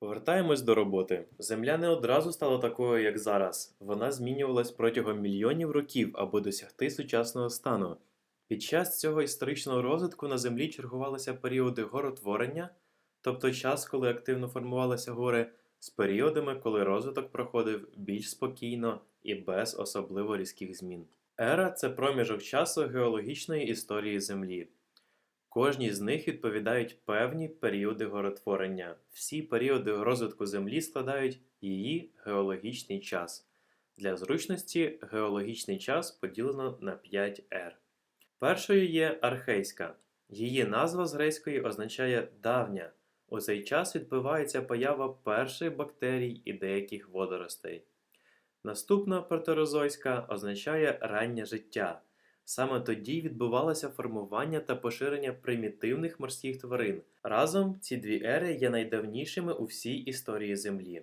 Повертаємось до роботи. Земля не одразу стала такою, як зараз. Вона змінювалась протягом мільйонів років, аби досягти сучасного стану. Під час цього історичного розвитку на землі чергувалися періоди горотворення, тобто час, коли активно формувалися гори, з періодами, коли розвиток проходив більш спокійно і без особливо різких змін. Ера це проміжок часу геологічної історії Землі. Кожній з них відповідають певні періоди горотворення. Всі періоди розвитку Землі складають її геологічний час. Для зручності геологічний час поділено на 5 ер. Першою є архейська. Її назва з грецької означає давня. У цей час відбувається поява перших бактерій і деяких водоростей. Наступна протерозойська означає раннє життя. Саме тоді відбувалося формування та поширення примітивних морських тварин. Разом ці дві ери є найдавнішими у всій історії Землі.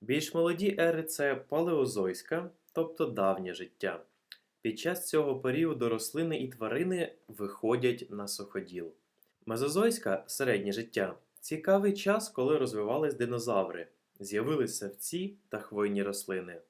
Більш молоді ери це палеозойська, тобто давнє життя. Під час цього періоду рослини і тварини виходять на суходіл. Мезозойська середнє життя цікавий час, коли розвивались динозаври, з'явились савці та хвойні рослини.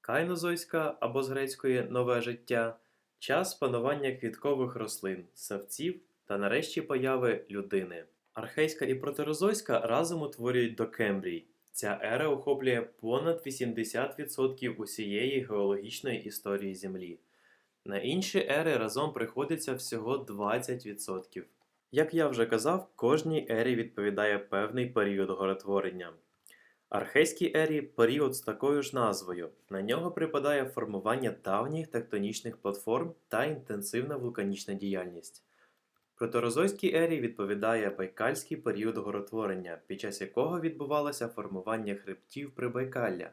Кайнозойська або з грецької нове життя час панування квіткових рослин, савців та нарешті появи людини. Архейська і протерозойська разом утворюють докембрій. Ця ера охоплює понад 80% усієї геологічної історії Землі. На інші ери разом приходиться всього 20%. Як я вже казав, кожній ері відповідає певний період горотворення. Архейській ері період з такою ж назвою. На нього припадає формування давніх тектонічних платформ та інтенсивна вулканічна діяльність. Протерозойській ері відповідає байкальський період горотворення, під час якого відбувалося формування хребтів Прибайкалля.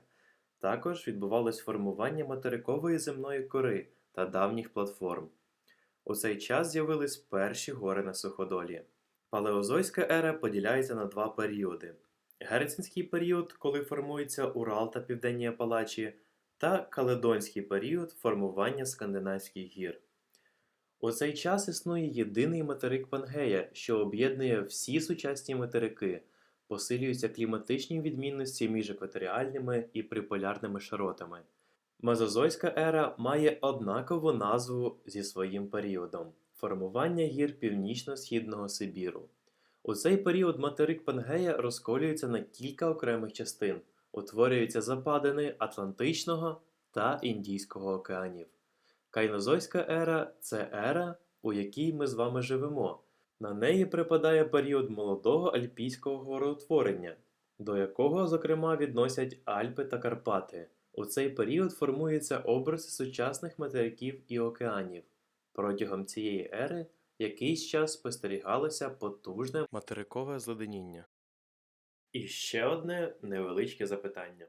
Також відбувалось формування материкової земної кори та давніх платформ. У цей час з'явились перші гори на суходолі. Палеозойська ера поділяється на два періоди: Герцинський період, коли формується Урал та Південні Апалачі, та Каледонський період формування скандинавських гір. У цей час існує єдиний материк Пангея, що об'єднує всі сучасні материки, посилюються кліматичні відмінності між екваторіальними і приполярними широтами. Мезозойська ера має однакову назву зі своїм періодом формування гір північно-східного Сибіру. У цей період материк Пангея розколюється на кілька окремих частин, утворюються западини Атлантичного та Індійського океанів. Кайнозойська ера це ера, у якій ми з вами живемо. На неї припадає період молодого альпійського гороутворення, до якого, зокрема, відносять Альпи та Карпати. У цей період формуються образи сучасних материків і океанів. Протягом цієї ери якийсь час спостерігалося потужне материкове зледеніння. І ще одне невеличке запитання.